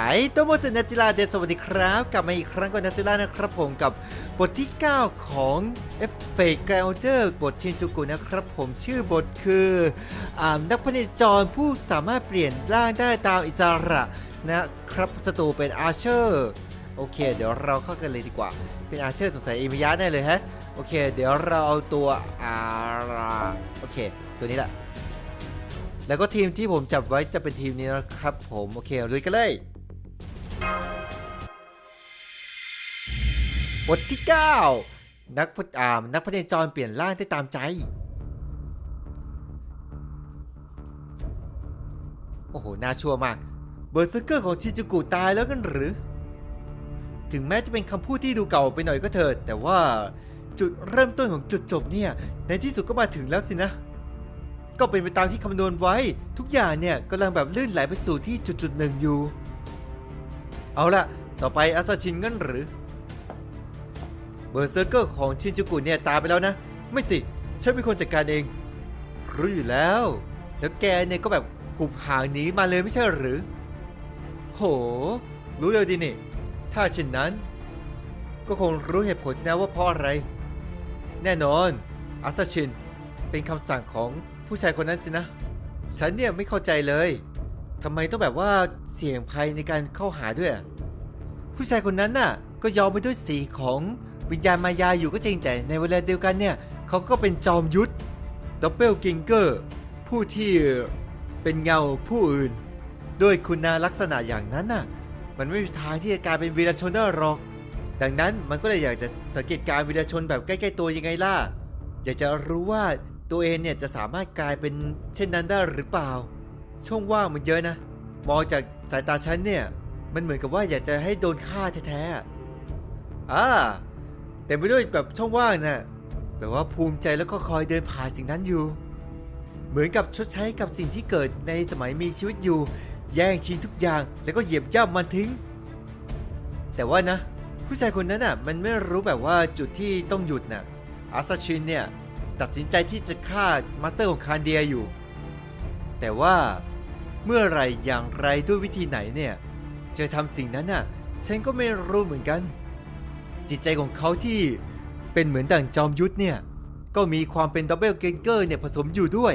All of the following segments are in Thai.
หายตัวโมเสนจิลาเดชสวัสดีครับ กลับมาอีกครั้งกับนัจิลานะครับผมกับบทที่ 9 ของเอฟเฟกต์กราวเดอร์บทชินจูกุนะครับผมชื่อบทคืออนักพเนจรผู้สามารถเปลี่ยนร่างได้ตามอิสระนะครับศัตรูเป็นอาเชอร์โอเค เดี๋ยวเราเข้ากันเลยดีกว่า เป็นอาเชอร์สงสัยเอมิยะแน่เลยฮะโอเค เดี๋ยวเราเอาตัวอาราโอเค ตัวนี้แหละแล้วก็ทีมที่ผมจับไว้จะเป็นทีมนี้นะครับผม โอเคลุยกันเลย บทที่ 9 นักพจอ่านักพเนจรเปลี่ยนร่างได้ตามใจ โอ้โห น่าชั่วมาก เบอร์เซอร์เกอร์ของชิจูกุตายแล้วกันหรือ ถึงแม้จะเป็นคำพูดที่ดูเก่าไปหน่อยก็เถิด แต่ว่าจุดเริ่มต้นของจุดจบเนี่ย ในที่สุดก็มาถึงแล้วสินะ ก็เป็นไปตามที่คำนวณไว้ ทุกอย่างเนี่ยกำลังแบบลื่นไหลไปสู่ที่จุดจุดหนึ่งอยู่ เอาละต่อไปอาซาชินงั้นหรือ เบอร์เซอร์เกอร์ของชินจูกุเนี่ยตายไปแล้วนะ ไม่สิ ฉันเป็นคนจัดการเอง รู้อยู่แล้ว แล้วแกเนี่ยก็แบบหุบหางหนีมาเลยไม่ใช่หรือ โห รู้เร็วดีนี่ ถ้าเช่นนั้น ก็คงรู้เหตุผลสินะว่าเพราะอะไร แน่นอนอาซาชินเป็นคำสั่งของผู้ชายคนนั้นสินะ ฉันเนี่ยไม่เข้าใจเลยทำไมต้องแบบว่าเสี่ยงภัยในการเข้าหาด้วยอะ ผู้ชายคนนั้นน่ะก็ยอมไปด้วยสีของวิญญาณมายาอยู่ก็จริงแต่ในเวลาเดียวกันเนี่ยเขาก็เป็นจอมยุทธดับเบิลกิงเกอร์ผู้ที่เป็นเงาผู้อื่น ด้วยคุณลักษณะอย่างนั้นน่ะ มันไม่มีทางที่จะกลายเป็นวีรชนได้หรอก ดังนั้นมันก็เลยอยากจะสังเกตการ์วีรชนแบบใกล้ๆตัวยังไงล่ะ อยากจะรู้ว่าตัวเองเนี่ยจะสามารถกลายเป็นเช่นนั้นได้หรือเปล่า ช่องว่างมันเยอะนะ มองจากสายตาฉันเนี่ย มันเหมือนกับว่าอยากจะให้โดนฆ่าแท้ๆอ่าเต็มไปด้วยแบบช่องว่างน่ะแบบว่าภูมิใจแล้วก็คอยเดินผ่านสิ่งนั้นอยู่ เหมือนกับชดใช้กับสิ่งที่เกิดในสมัยมีชีวิตอยู่ แย่งชิงทุกอย่างแล้วก็เหยียบย่ำมันทิ้ง แต่ว่านะ ผู้ชายคนนั้นน่ะ มันไม่รู้แบบว่าจุดที่ต้องหยุดน่ะอาซาชินเนี่ยตัดสินใจที่จะฆ่ามาสเตอร์ของคานเดียอยู่ แต่ว่าเมื่อไรอย่างไรด้วยวิธีไหนเนี่ย จะทำสิ่งนั้นน่ะฉันก็ไม่รู้เหมือนกัน จิตใจของเขาที่เป็นเหมือนดั่งจอมยุทธเนี่ยก็มีความเป็นดับเบิลเกนเกอร์เนี่ยผสมอยู่ด้วย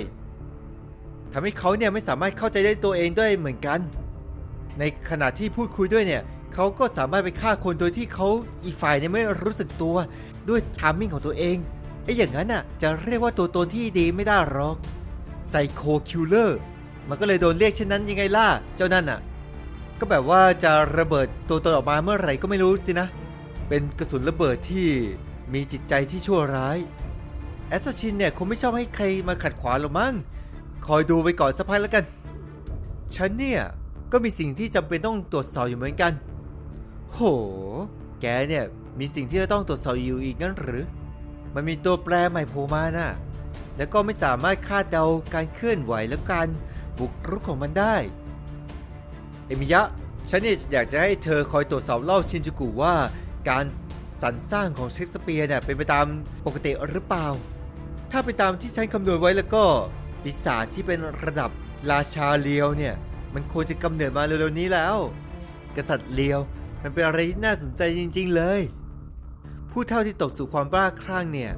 ทำให้เขาเนี่ยไม่สามารถเข้าใจได้ตัวเองด้วยเหมือนกัน ในขณะที่พูดคุยด้วยเนี่ยเขาก็สามารถไปฆ่าคนโดยที่เขาอีกฝ่ายเนี่ยไม่รู้สึกตัวด้วยทามมิ่งของตัวเองไอ้อย่างนั้นน่ะจะเรียกว่าตัวตนที่ดีไม่ได้หรอกไซโคคิลเลอร์มันก็เลยโดนเรียกเช่นนั้นยังไงล่ะเจ้านั่นน่ะ ก็แบบว่าจะระเบิดตัวตนออกมาเมื่อไหร่ก็ไม่รู้สินะ เป็นกระสุนระเบิดที่มีจิตใจที่ชั่วร้าย แอสซัชินเนี่ยคงไม่ชอบให้ใครมาขัดขวางหรอกมั้ง คอยดูไปก่อนสักพักแล้วกัน ฉันเนี่ย ก็มีสิ่งที่จำเป็นต้องตรวจสอบอยู่เหมือนกัน โห แกเนี่ยมีสิ่งที่จะต้องตรวจสอบอยู่อีกงั้นหรือ มันมีตัวแปรใหม่โผล่มาน่ะ แล้วก็ไม่สามารถคาดเดาการเคลื่อนไหวและการบุกรุกของมันได้ เอมิยะ ฉันเนี่ยอยากจะให้เธอคอยตรวจสอบเล่าชินจูกุว่า การสรรสร้างของเชคสเปียร์เนี่ยเป็นไปตามปกติหรือเปล่า ถ้าไปตามที่ฉันคำนวณไว้แล้วก็ปีศาจที่เป็นระดับราชาเลียวเนี่ย มันควรจะกำเนิดมาเร็วๆนี้แล้ว กษัตริย์เลียวมันเป็นอะไรที่น่าสนใจจริง ๆ เลย ผู้เท่าที่ตกสู่ความบ้าคลั่งเนี่ย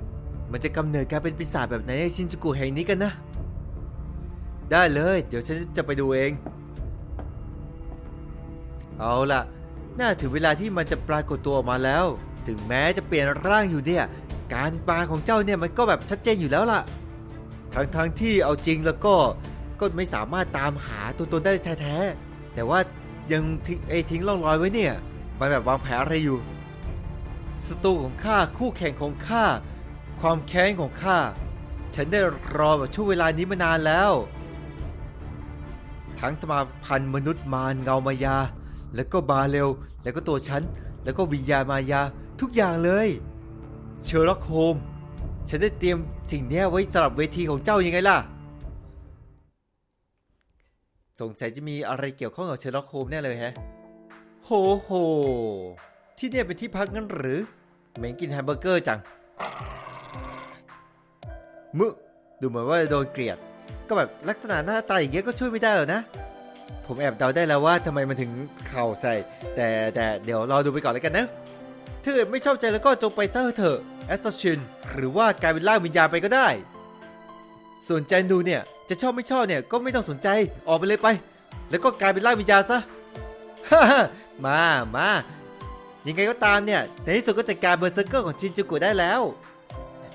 มันจะกำเนิดกลายเป็นปีศาจแบบไหนในชินจูกุแห่งนี้กันนะ ได้เลย เดี๋ยวฉันจะไปดูเอง เอาล่ะ น่าถึงเวลาที่มันจะปรากฏตัวออกมาแล้ว ถึงแม้จะเปลี่ยนร่างอยู่เนี่ย การมาของเจ้าเนี่ยมันก็แบบชัดเจนอยู่แล้วล่ะ ทั้งทั้งๆที่เอาจริงแล้วก็ก็ไม่สามารถตามหาตัวตนได้แท้ๆ แต่ว่ายังทิ้งไอ้ทิ้งร่องรอยไว้เนี่ย มันแบบวางแผนอะไรอยู่ศัตรูของข้าคู่แข่งของข้าความแค้นของข้าฉันได้รอแบบช่วงเวลานี้มานานแล้ว ทั้งสมาพันธ์มนุษย์มารเงามายา แล้วก็บาเรลแล้วก็ตัวฉัน แล้วก็วิญญาณมายาทุกอย่างเลย เชอร์ล็อกโฮมฉันได้เตรียมสิ่งนี้ไว้สำหรับเวทีของเจ้ายังไงล่ะ สงสัยจะมีอะไรเกี่ยวข้องกับเชอร์ล็อกโฮมแน่เลยแฮะ โหโห ที่เนี่ยเป็นที่พักงั้นหรือ เหม็นกินแฮมเบอร์เกอร์จังมึดูเหมือนว่าจะโดนเกลียด ก็แบบลักษณะหน้าตาอย่างเงี้ยก็ช่วยไม่ได้หรอกนะ ผมแอบเดาได้แล้วว่าทำไมมันถึงเข่าใส่ แต่แต่เดี๋ยวรอดูไปก่อนแล้วกันนะถ้าเกิดไม่ชอบใจแล้วก็จงไปซะเถอะแอสซัชชินหรือว่ากลายเป็นร่างวิญญาณไปก็ได้ ส่วนแจนดูเนี่ยจะชอบไม่ชอบเนี่ยก็ไม่ต้องสนใจออกไปเลยไป แล้วก็กลายเป็นร่างวิญญาณซะมามายังไงก็ตามเนี่ยในที่สุดก็จัดการเบอร์เซอร์เกอร์ของชินจูกุได้แล้ว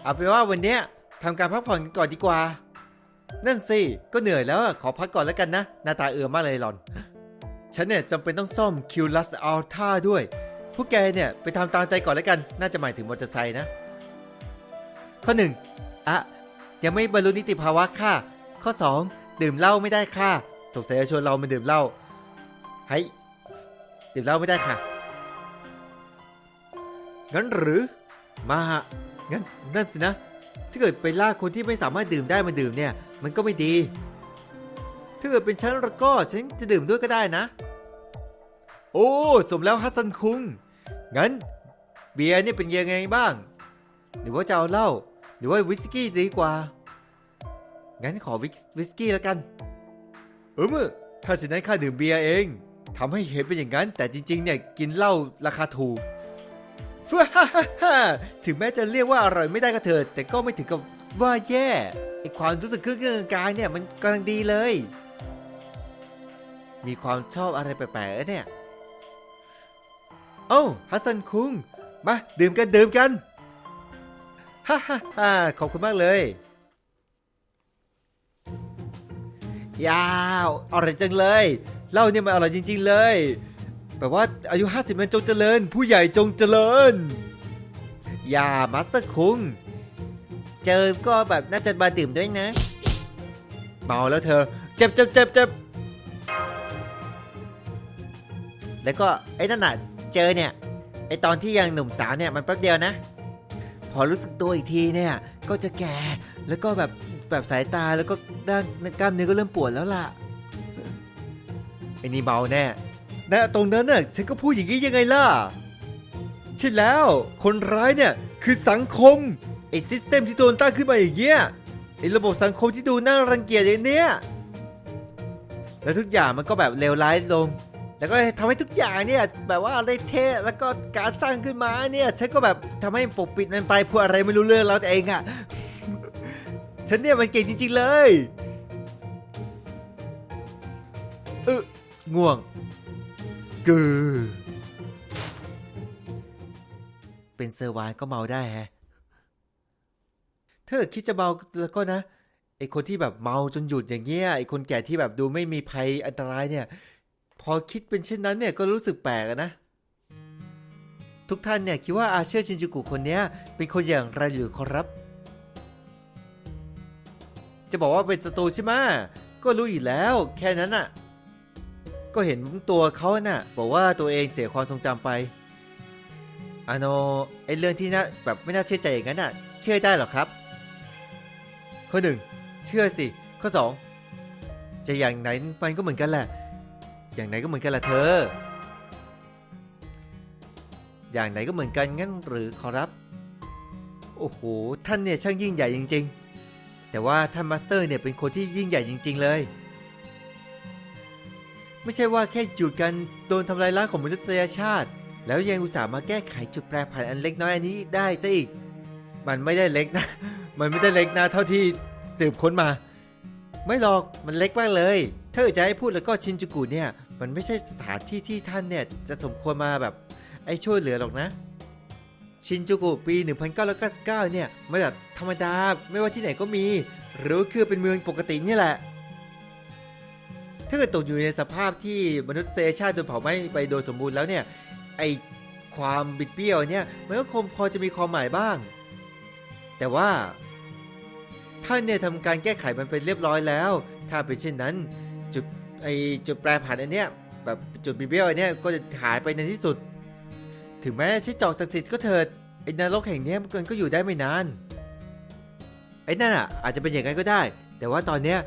เอาเป็นว่าวันนี้ทำการพักผ่อนกันก่อนดีกว่า นั่นสิ ก็เหนื่อยแล้วขอพักก่อนแล้วกันนะ หน้าตาเอือมมากเลยหลอน ฉันเนี่ยจำเป็นต้องซ่อมคิวลัสอัลท่าด้วย พวกแกเนี่ยไปทำตามใจก่อนแล้วกัน น่าจะหมายถึงมอเตอร์ไซค์นะ ข้อหนึ่งอะยังไม่บรรลุนิติภาวะค่ะ ข้อ2ดื่มเหล้าไม่ได้ค่ะสงสัยจะชวนเรามาดื่มเหล้าเฮ้ยดื่มเหล้าไม่ได้ค่ะ งั้นหรือ มาฮะงั้นนั่นสินะ ถ้าเกิดไปล่าคนที่ไม่สามารถดื่มได้มาดื่มเนี่ย มันก็ไม่ดี ถ้าเกิดเป็นฉันแล้วก็ฉันจะดื่มด้วยก็ได้นะ โอ้ สมแล้วฮัสซันคุง งั้น เบียร์เนี่ยเป็นยังไงบ้าง หรือว่าจะเอาเหล้า หรือว่าวิสกี้ดีกว่า งั้นขอวิสวิสกี้แล้วกัน เออมือถ้าสินั้นข้าดื่มเบียร์เอง ทำให้เห็นเป็นอย่างนั้น แต่จริงๆเนี่ยกินเหล้าราคาถูก ฟ้าฮ่าฮ่าฮ่าถึงแม้จะเรียกว่าอร่อยไม่ได้ก็เถิดแต่ก็ไม่ถึงกับว่าแย่ไอความรู้สึกเครื่องกายเนี่ยมันกำลังดีเลย มีความชอบอะไรแปลกๆเนี่ยเอ้าฮัสซันคุงมาดื่มกันดื่มกันฮ่าฮ่าฮ่าขอบคุณมากเลย ยาวอร่อยจังเลยเหล้าเนี่ยมันอร่อยจริง ๆ เลย แบบว่าอายุ 50มันจงเจริญ ผู้ใหญ่จงเจริญ อย่ามาสเตอร์คุง เจอก็แบบน่าจะมาดื่มด้วยนะ เมาแล้วเธอ เจ็บเจ็บเจ็บเจ็บแล้วก็ไอ้นั่นน่ะเจอเนี่ยไอ้ตอนที่ยังหนุ่มสาวเนี่ยมันแป๊บเดียวนะ พอรู้สึกตัวอีกทีเนี่ย ก็จะแก่แล้วก็แบบแบบสายตาแล้วก็ด้านกล้ามเนื้อก็เริ่มปวดแล้วล่ะไอ้นี่เมาแน่ แต่ตรงนั้นน่ะฉันก็พูดอย่างนี้ยังไงล่ะ ใช่แล้ว คนร้ายเนี่ยคือสังคมไอ้ซิสเต็มที่โดนตั้งขึ้นมาอย่างเงี้ยไอ้ระบบสังคมที่ดูน่ารังเกียจอย่างเนี้ยแล้วทุกอย่างมันก็แบบเลวร้ายลง แล้วก็ทำให้ทุกอย่างเนี่ยแบบว่าอะไรเทะแล้วก็การสร้างขึ้นมาเนี่ยฉันก็แบบทำให้ปกปิดมันไปพูดอะไรไม่รู้เรื่องเราเองอะฉันเนี่ยมันเก่งจริง ๆเลยเออง่วง กือเป็นเซอร์ไวน์ก็เมาได้แฮะถ้าเกิดคิดจะเมาแล้วก็นะไอคนที่แบบเมาจนหยุดอย่างเงี้ยไอคนแก่ที่แบบดูไม่มีภัยอันตรายเนี่ย พอคิดเป็นเช่นนั้นเนี่ยก็รู้สึกแปลกนะ ทุกท่านเนี่ยคิดว่าอาเชอร์ชินจูกุคนเนี้ยเป็นคนอย่างไรหรือครับ จะบอกว่าเป็นศัตรูใช่ไหมก็รู้อยู่แล้ว แค่นั้นน่ะ ก็เห็นตัวเขาน่ะบอกว่าตัวเองเสียความทรงจำไปอาโนไอเรื่องที่น่าแบบไม่น่าเชื่อใจอย่างนั้นน่ะ เชื่อได้หรอครับ ข้อหนึ่งเชื่อสิ ข้อสองจะอย่างไหนมันก็เหมือนกันแหละ อย่างไหนก็เหมือนกันแหละเธอ อย่างไหนก็เหมือนกันงั้นหรือขอรับ โอ้โห ท่านเนี่ยช่างยิ่งใหญ่จริง ๆ แต่ว่าท่านมาสเตอร์เนี่ยเป็นคนที่ยิ่งใหญ่จริง ๆ เลย ไม่ใช่ว่าแค่หยุดกันโดนทำลายล้างของมนุษยชาติ แล้วยังอุตส่าห์มาแก้ไขจุดแปรผันอันเล็กน้อยอันนี้ได้ซะอีก มันไม่ได้เล็กนะ มันไม่ได้เล็กนะเท่าที่สืบค้นมา ไม่หรอกมันเล็กมากเลยถ้าจะให้พูดแล้วก็ชินจูกุเนี่ยมันไม่ใช่สถานที่ที่ท่านเนี่ยจะสมควรมาแบบไอ้ช่วยเหลือหรอกนะ ชินจูกุปี 1999 เนี่ยมาแบบธรรมดาไม่ว่าที่ไหนก็มี หรือคือเป็นเมืองปกตินี่แหละ ถ้าเกิดตกอยู่ในสภาพที่มนุษยชาติโดนเผาไหม้ไปโดยสมบูรณ์แล้วเนี่ยไอความบิดเบี้ยวเนี่ยมันก็คงพอจะมีความหมายบ้าง แต่ว่าท่านเนี่ยทำการแก้ไขมันไปเรียบร้อยแล้ว ถ้าเป็นเช่นนั้นจุดไอจุดแปรผันอันเนี้ยแบบจุดบิดเบี้ยวอันเนี้ยก็จะหายไปในที่สุด ถึงแม้ใช้จอกศักดิ์สิทธิ์ก็เถิดไอ้นรกแห่งเนี้ยมันก็อยู่ได้ไม่นานไอ้นั่นอะอาจจะเป็นอย่างนั้นก็ได้ แต่ว่าตอนเนี้ย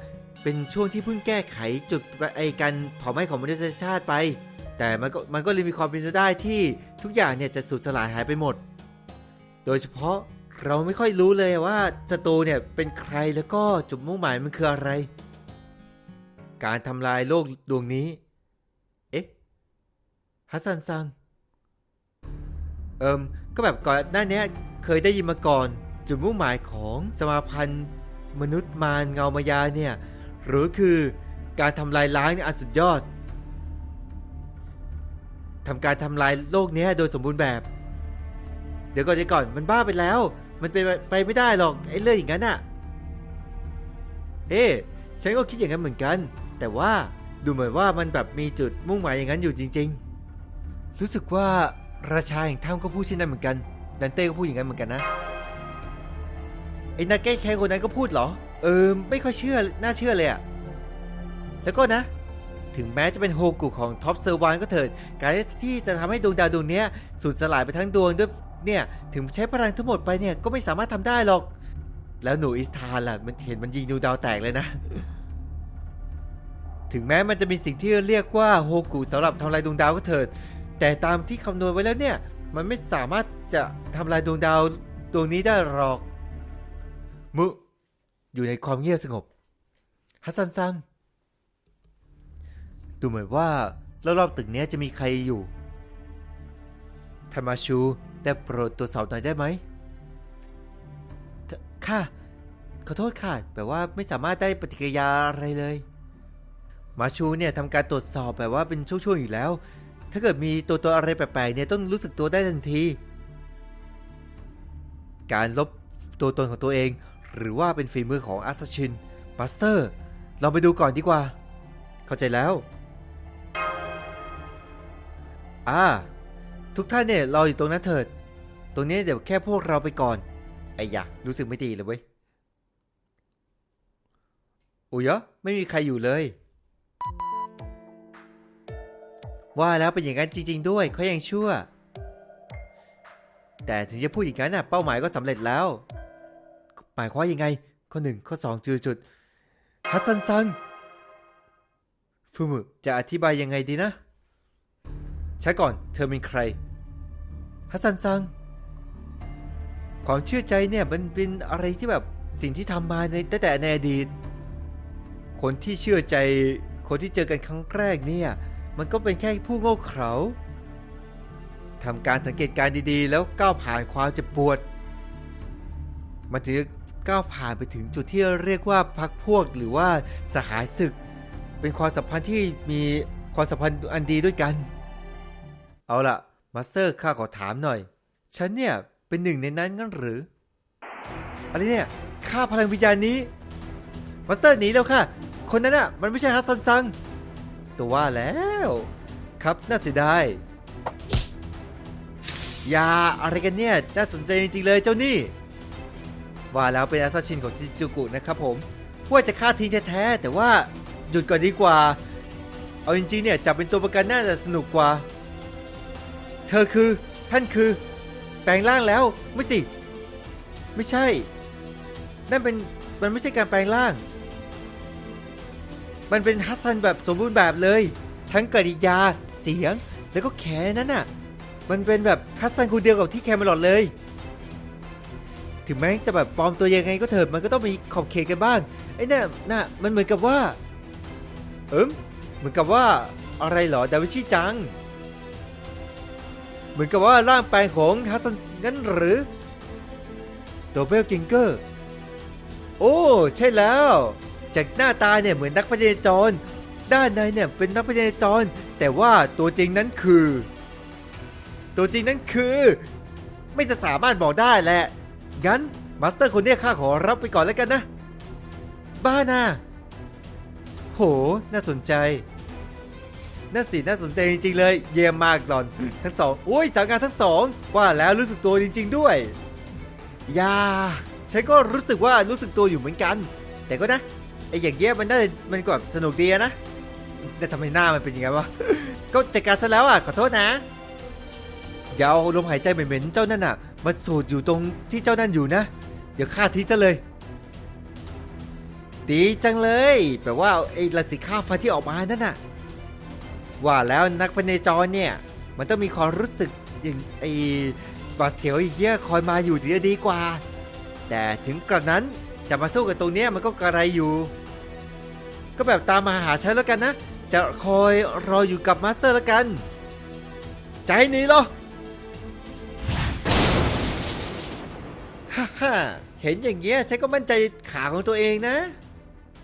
เป็นช่วงที่เพิ่งแก้ไขจุดไอการเผาไหม้ของมนุษยชาติไป แต่มันก็มันก็เลยมีความเป็นไปได้ที่ทุกอย่างเนี่ยจะสูญสลายหายไปหมด โดยเฉพาะเราไม่ค่อยรู้เลยว่าศัตรูเนี่ยเป็นใครแล้วก็จุดมุ่งหมายมันคืออะไร การทำลายโลกดวงนี้ เอ๊ะฮัสซันซัง เอิมก็แบบก่อนหน้านี้เคยได้ยินมาก่อน จุดมุ่งหมายของสมาพันธ์ มนุษย์มารเงามายาเนี่ย หรือคือการทำลายล้างในอันสุดยอดทำการทำลายโลกนี้โดยสมบูรณ์แบบ เดี๋ยวก่อนเดี๋ยวก่อนมันบ้าไปแล้ว มันไปไปไม่ได้หรอกไอ้เรื่องอย่างนั้นอะเอ๊ฉันก็คิดอย่างนั้นเหมือนกัน แต่ว่าดูเหมือนว่ามันแบบมีจุดมุ่งหมายอย่างนั้นอยู่จริง ๆ รู้สึกว่าราชาแห่งถ้ำก็พูดเช่นนั้นเหมือนกันดันเต้ก็พูดอย่างนั้นเหมือนกันนะไอ้นักแก้แค้นคนนั้นก็พูดเหรอ เออไม่ค่อยเชื่อน่าเชื่อเลยอะแล้วก็นะ ถึงแม้จะเป็นโฮกุของท็อปเซอร์วานก็เถิด การที่จะทำให้ดวงดาวดวงเนี้ยสูญสลายไปทั้งดวงด้วยเนี่ยถึงใช้พลังทั้งหมดไปเนี่ยก็ไม่สามารถทำได้หรอก แล้วหนูอิสทานล่ะมันเห็นมันยิงดวงดาวแตกเลยนะ ถึงแม้มันจะมีสิ่งที่เรียกว่าโฮกุสำหรับทำลายดวงดาวก็เถิด แต่ตามที่คำนวณไว้แล้วเนี่ยมันไม่สามารถจะทำลายดวงดาวดวงนี้ได้หรอกมุ อยู่ในความเงียบสงบฮัสซันซัง ดูเหมือนว่ารอบๆตึกนี้จะมีใครอยู่ทามาชูได้โปรดตรวจสอบหน่อยได้ไหม ค่ะ ขอโทษค่ะ แบบว่าไม่สามารถได้ปฏิกิริยาอะไรเลย มาชูเนี่ยทำการตรวจสอบแบบว่าเป็นช่วงๆอยู่แล้ว ถ้าเกิดมีตัวตัวอะไรแปลกๆเนี่ยต้องรู้สึกตัวได้ทันที การลบตัวตนของตัวเอง หรือว่าเป็นฝีมือของอัสชินมาสเตอร์ เราไปดูก่อนดีกว่า เข้าใจแล้ว อ่า ทุกท่านเนี่ยรออยู่ตรงนั้นเถิด ตรงนี้เดี๋ยวแค่พวกเราไปก่อน ไอ้ยะรู้สึกไม่ดีเลยเว้ยอุ้ยเหรอไม่มีใครอยู่เลย ว่าแล้วเป็นอย่างนั้นจริง ๆ ด้วยเขายังชั่ว แต่ถึงจะพูดอย่างนั้นน่ะเป้าหมายก็สำเร็จแล้ว มายความยังไง ข้อหนึ่งข้อสองจือจุดฮัสซันซังฟูมุจะอธิบายยังไงดีนะใช้ก่อนเธอเป็นใครฮัสซันซัง ความเชื่อใจเนี่ยมันเป็นอะไรที่แบบสิ่งที่ทำมาในตั้งแต่ในอดีต คนที่เชื่อใจคนที่เจอกันครั้งแรกเนี่ย มันก็เป็นแค่ผู้โง่เขลาทำการสังเกตการณ์ดีๆ แล้วก้าวผ่านความเจ็บปวด มันถึง ก้าวผ่านไปถึงจุดที่เรียกว่าพักพวกหรือว่าสหายศึก เป็นความสัมพันธ์ที่มีความสัมพันธ์อันดีด้วยกัน เอาล่ะมาสเตอร์ข้าขอถามหน่อย ฉันเนี่ยเป็นหนึ่งในนั้นงั้นหรือ อะไรเนี่ยข้าพลังวิญญาณนี้มาสเตอร์หนีแล้วค่ะ คนนั้นอะมันไม่ใช่ฮัสซันซัง ตัวว่าแล้ว ครับน่าเสียดายอยาอะไรกันเนี่ยน่าสนใจจริงๆเลยเจ้านี่ ว่าแล้วเป็นอาซาชินของชิจูกุนะครับผมพวกจะฆ่าทิ้งแท้ๆแต่ว่าหยุดก่อนดีกว่า เอาจริงๆเนี่ยจับเป็นตัวประกันน่าจะสนุกกว่า เธอคือท่านคือ แปลงร่างแล้วไม่สิ ไม่ใช่ นั่นเป็นมันไม่ใช่การแปลงร่าง มันเป็นฮัสซันแบบสมบูรณ์แบบเลย ทั้งกริยาเสียงแล้วก็แขนนั้นน่ะ มันเป็นแบบฮัสซันคนเดียวกับที่แคมเมรอดเลย ถึงแม้จะแบบปลอมตัวยังไงก็เถิดมันก็ต้องมีขอบเขตกันบ้างไอ้นี่ยน่ะมันเหมือนกับว่า เอิมเหมือนกับว่าอะไรเหรอดาวิชีจัง เหมือนกับว่าร่างแปลงของฮัสซันงั้นหรือโดเบลกิงเกอร์ โอ้ใช่แล้ว จากหน้าตาเนี่ยเหมือนนักพยาจร ด้านในเนี่ยเป็นนักพยาจร แต่ว่าตัวจริงนั้นคือ ตัวจริงนั้นคือ ไม่จะสามารถบอกได้แหละ งั้นมาสเตอร์คนนี้ข้าขอรับไปก่อนแล้วกันนะ บ้าน่ะโห น่าสนใจ น่าสิน่าสนใจจริงๆเลย เยี่ยมมากหลอน ทั้งสองโอ้ยสาวงานทั้งสอง ว่าแล้วรู้สึกตัวจริง ๆ ด้วยยาฉันก็รู้สึกว่ารู้สึกตัวอยู่เหมือนกัน แต่ก็นะไอ้อย่างเงี้ยมันน่าจะมันก็สนุกดีนะแต่ทำไมหน้ามันเป็นอย่างไงวะก็จัดการซะแล้วอะขอโทษนะอย่าเอาลมหายใจเหม็นๆเจ้านั่นน่ะ มาสูดอยู่ตรงที่เจ้านั่นอยู่นะ เดี๋ยวฆ่าทิ้งซะเลย ดีจังเลย แปลว่าไอ้ระสิค่าไฟที่ออกมานั่นน่ะ ว่าแล้วนักพเนจรเนี่ย มันต้องมีความรู้สึกอย่างไอ้หวาดเสียวอย่างเงี้ยคอยมาอยู่ถึงจะดีกว่า แต่ถึงกระนั้นจะมาสู้กับตรงเนี้ยมันก็กระไรอยู่ ก็แบบตามมาหาฉันแล้วกันนะ จะคอยรออยู่กับมาสเตอร์แล้วกัน ใจหนีเหรอ ฮ่าฮ่าเห็นอย่างเงี้ยฉันก็มั่นใจขาของตัวเองนะ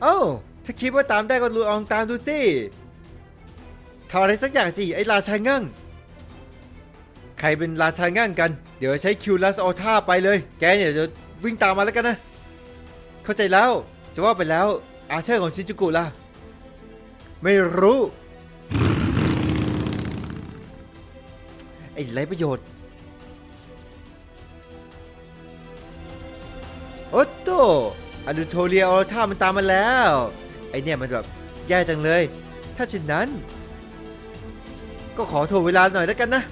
เอ้า ถ้าคิดว่าตามได้ก็ลอองตามดูสิทำอะไรสักอย่างสิ ไอ้ราชางั่ง ใครเป็นราชางั่งกัน เดี๋ยวใช้คิวลัสออท่าไปเลย แกเนี่ยจะวิ่งตามมาแล้วกันนะ เข้าใจแล้ว จะว่าไปแล้วอาเชอร์ของชิจูกุล่ะ ไม่รู้ ไอ้ไรประโยชน์ โอตโตอนุโทเลียออท่ามันตามมาแล้ว ไอเนี่ยมันแบบแย่จังเลย ถ้าเช่นนั้น ก็ขอโทรเวลาหน่อยแล้วกันนะ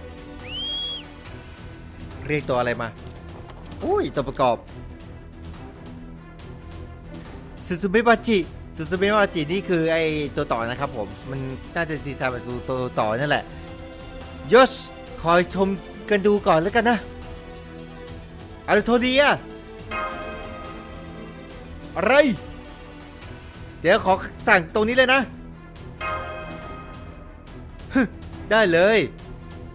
เรียกตัวอะไรมา อุ้ยตัวประกอบซูซูเมบาจิซูซูเมบาจินี่คือไอตัวต่อนะครับผม มันน่าจะดีไซน์แบบตัวตัวต่อนั่นแหละยชคอยชมกันดูก่อนแล้วกันนะอารุโทเลีย อะไร เดี๋ยวขอสั่งตรงนี้เลยนะฮึได้เลย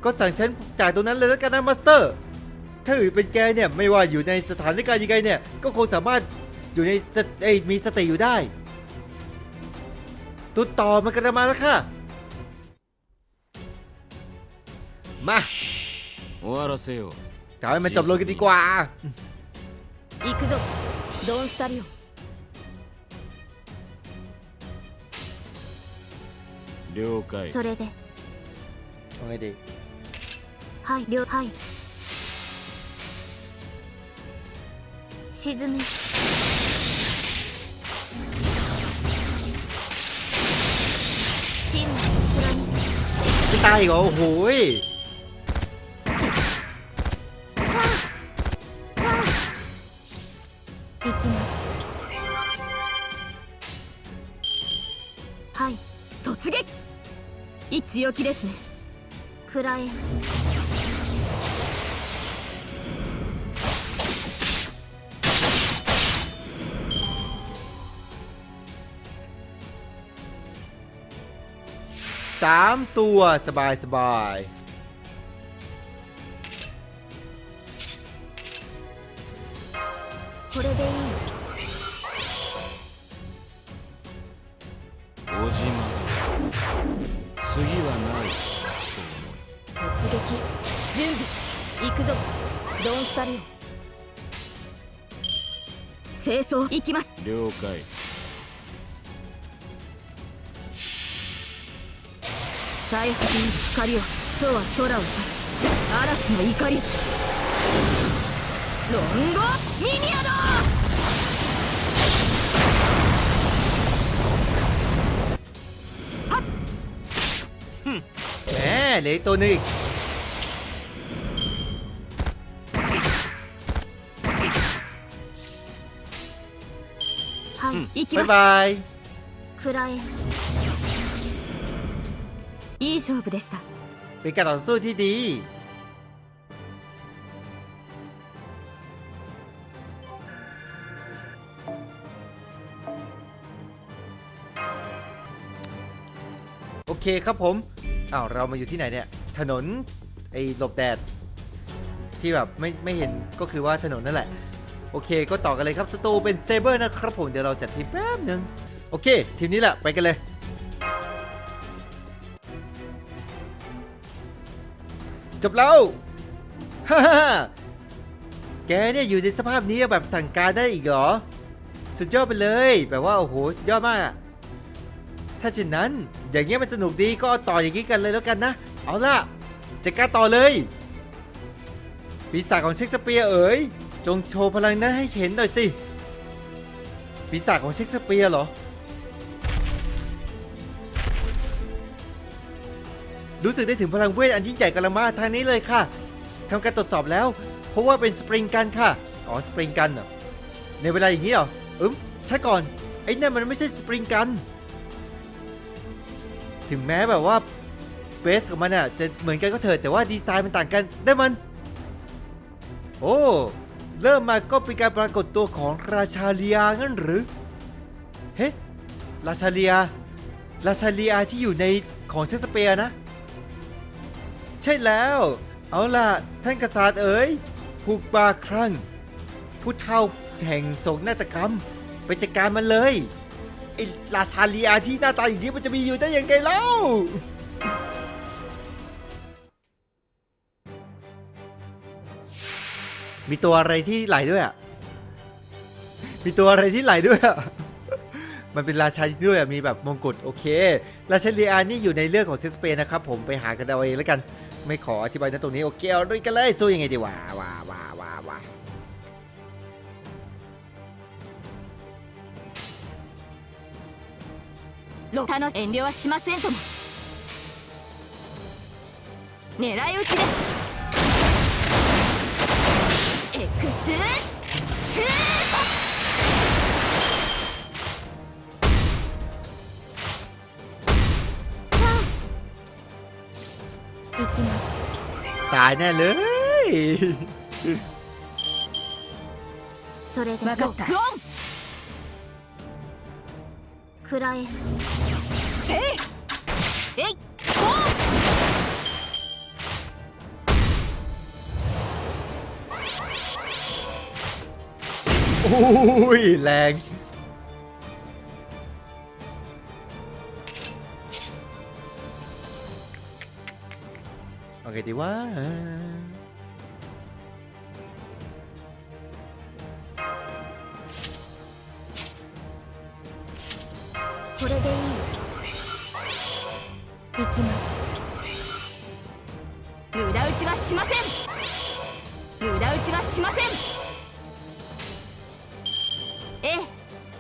ก็สั่งฉันจากตรงนั้นเลยแล้วกันนะมาสเตอร์ ถ้าอื่นเป็นแกเนี่ยไม่ว่าอยู่ในสถานการณ์ยังไงเนี่ย ก็คงสามารถอยู่ในสเอ้ยมีสติอยู่ได้ ตุดต่อมันกระมาแล้วค่ะ มา 終わらせよう กล่าวให้มันจบลงกันดีกว่า 行くぞドンスタリオ 了解。それで。それで。はい了はい。沈め。信念貫いて最後おい。強気ですねくらえ สามตัวสบายสบาย これでいい小島だ 次はない突撃準備行くぞ。ドンスタリオ清掃行きます了解最果てに光をそうは空を去る嵐の怒りロンゴミニアド เหลืออีตัวนึงอีกบ๊ายบายเป็นการต่อสู้ที่ดีโอเคครับผม อ้าวเรามาอยู่ที่ไหนเนี่ย ถนนไอ้หลบแดด ที่แบบไม่ไม่เห็นก็คือว่าถนนนั่นแหละ โอเคก็ต่อกันเลยครับสตูเป็นเซเบอร์นะครับผมเดี๋ยวเราจัดทีมแป๊บหนึ่งโอเค ทีมนี้แหละไปกันเลย จบแล้วฮ่าฮ่าแกเนี่ยอยู่ในสภาพนี้แบบสั่งการได้อีกเหรอ สุดยอดไปเลย แบบว่าโอ้โหสุดยอดมากอะ ถ้าเช่นนั้น อย่างเงี้ยมันสนุกดีก็เอาต่ออย่างนี้กันเลยแล้วกันนะ เอาล่ะจัดการต่อเลย ปีศาจของเช็คสเปียร์เอ๋ย จงโชว์พลังนั้นให้เห็นหน่อยสิ ปีศาจของเช็คสเปียร์เหรอ รู้สึกได้ถึงพลังเวทอันยิ่งใหญ่กำลังมาทางนี้เลยค่ะทำการตรวจสอบแล้ว เพราะว่าเป็นสปริงกันค่ะ อ๋อสปริงกันเหรอในเวลาอย่างนี้เหรอ อืมใช่ก่อน ไอ้นั่นมันไม่ใช่สปริงกัน ถึงแม้แบบว่าเบสของมันอะจะเหมือนกันก็เถิดแต่ว่าดีไซน์มันต่างกันได้มัน โอ้เริ่มมาก็เป็นการปรากฏตัวของราชาเลียงั้นหรือเฮ้ราชาเลียราชาเลียที่อยู่ในของเชสเปียนะ ใช่แล้ว เอาล่ะ ท่านกษัตริย์เอ๋ยผู้บาครั่งผู้เท่าแห่งโศกนาฏกรรม ไปจัดการมันเลย ไอ้ราชาเลียที่หน้าตาอย่างนี้มันจะมีอยู่ได้ยังไงเล่ามีตัวอะไรที่ไหลด้วยอะ มีตัวอะไรที่ไหลด้วยอะ มันเป็นราชาด้วยอะมีแบบมงกุฎโอเค ราชาเลียนี่อยู่ในเรื่องของเชคสเปียร์นะครับผมไปหากันเอาเองแล้วกัน ไม่ขออธิบายนะตรงนี้โอเคเอาด้วยกันเลยสู้ยังไงดีวะว้าว้าว้าว้า ロタの遠慮はしませんとも狙い撃ちですエクスシュート行きます ตายแน่เลย それで分かったロックオンくらえ อ้ยแรง โอเคดีว่า これでいい行きます無駄打ちはしません無駄打ちはしません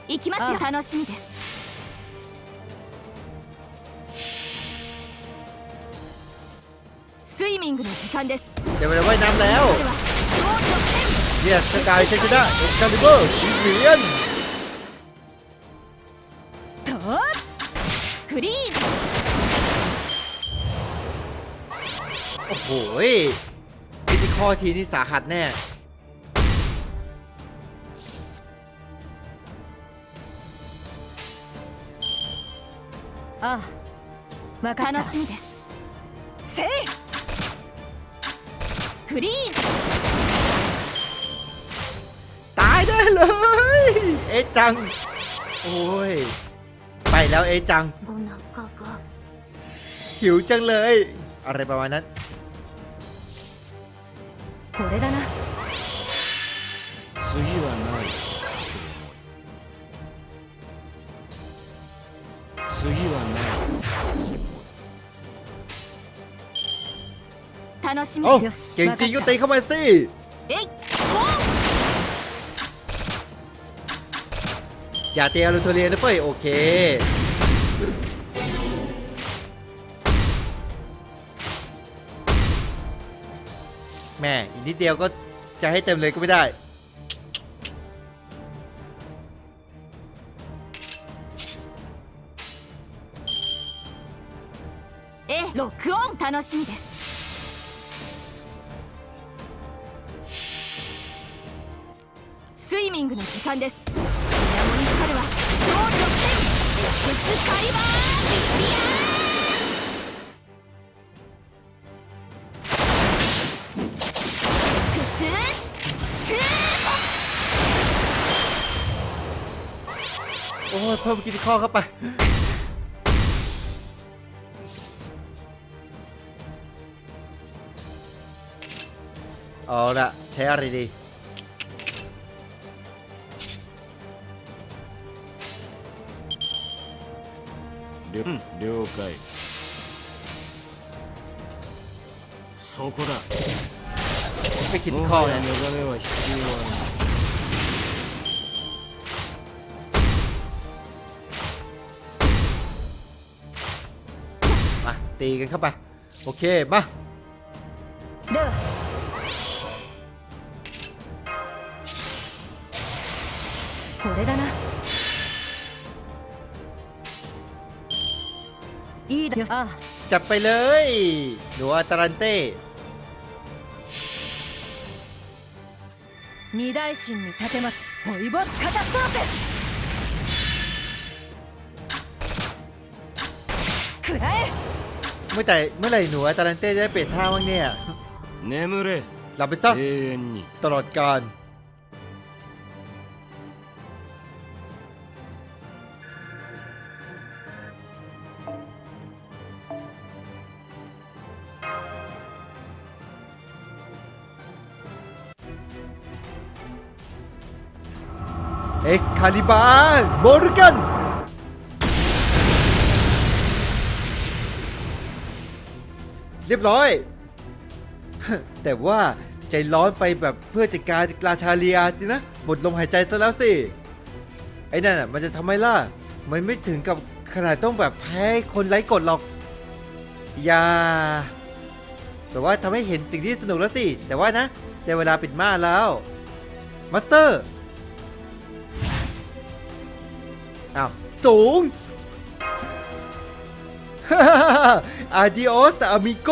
行きますよ楽しみですスイミングの時間です เดี๋ยวไปว่ายน้ำแล้ว これは勝利の剣 เนี่ยสกายเชคดะเอ็กซ์คาลิเบอร์สีเหรียญ とフリーズ โอ้โหพิธีข้อทีนี่สาหัสแน่ あ楽しみですせいフリーズ ตายได้เลย เอะจัง โอ้ย ไปแล้วเอะจัง お腹が หิวจังเลย อะไรประมาณนั้น これだな 楽しみ เอ้า よし เก่งจริงก็ตีเข้ามาสิ えい อย่าเตียรูโทเรียนะเฟ้ย โอเค แม่อีกนิดเดียวก็จะให้เต็มเลยก็ไม่ได้ ええロックオン楽しみです イミングの時間です水面に光るは勝利の剣エクスカリバービリアエクスシュー โอ้ยเพิ่มกินข้อเข้าไป เอาละใช้อะไรดี 了了解そこだ ไม่คิด も ข้อ はや นะ 目覚めは必要は มาตีกันเข้าไป โอเค มา ではこれだな จัดไปเลย หนูอาตารันเต้ 二大神に立てますホイボスカタストロープ 食らえ เมื่อแต่เมื่อไหร่หนูอาตาลันเต้จะได้เปลี่ยนท่าบ้างเนี่ย 眠れ หลับไปซะ 永遠に ตลอดการ เอ็กซ์คาลิบาร์โมริกันเรียบร้อย แต่ว่าใจร้อนไปแบบเพื่อจัดการราชาเลียสินะหมดลมหายใจซะแล้วสิ ไอ้นั่นอะมันจะทำไมล่ะ มันไม่ถึงกับขนาดต้องแบบแพ้คนไร้กฎหรอก อย่า แต่ว่าทำให้เห็นสิ่งที่สนุกแล้วสิ แต่ว่านะ ได้เวลาปิดม่านแล้ว มาสเตอร์ อ้าวสูงอาดิโอสอามิโก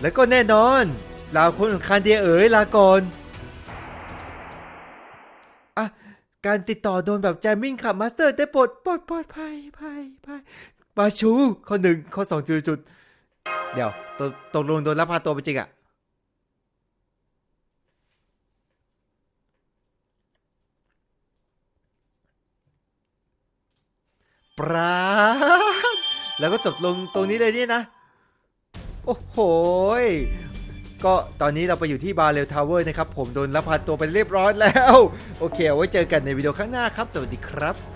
แล้วก็แน่นอนลาคนของคานเดียเอ๋ยลาก่อนอะการติดต่อโดนแบบแจมมิ่งค่ะมาสเตอร์ได้ปรดปลดปลอดภัยภัยภัยมาชู ข้อหนึ่งข้อสองจุดจุด เดี๋ยวตกตกลงโดนลักพาตัวไปจริงอะ ปราดแล้วก็จบลงตรงนี้เลยเนี่ยนะ โอ้โหก็ตอนนี้เราไปอยู่ที่บาร์เรลทาวเวอร์นะครับ ผมโดนลักพาตัวไปเรียบร้อยแล้ว โอเคเอาไว้เจอกันในวิดีโอข้างหน้าครับ สวัสดีครับ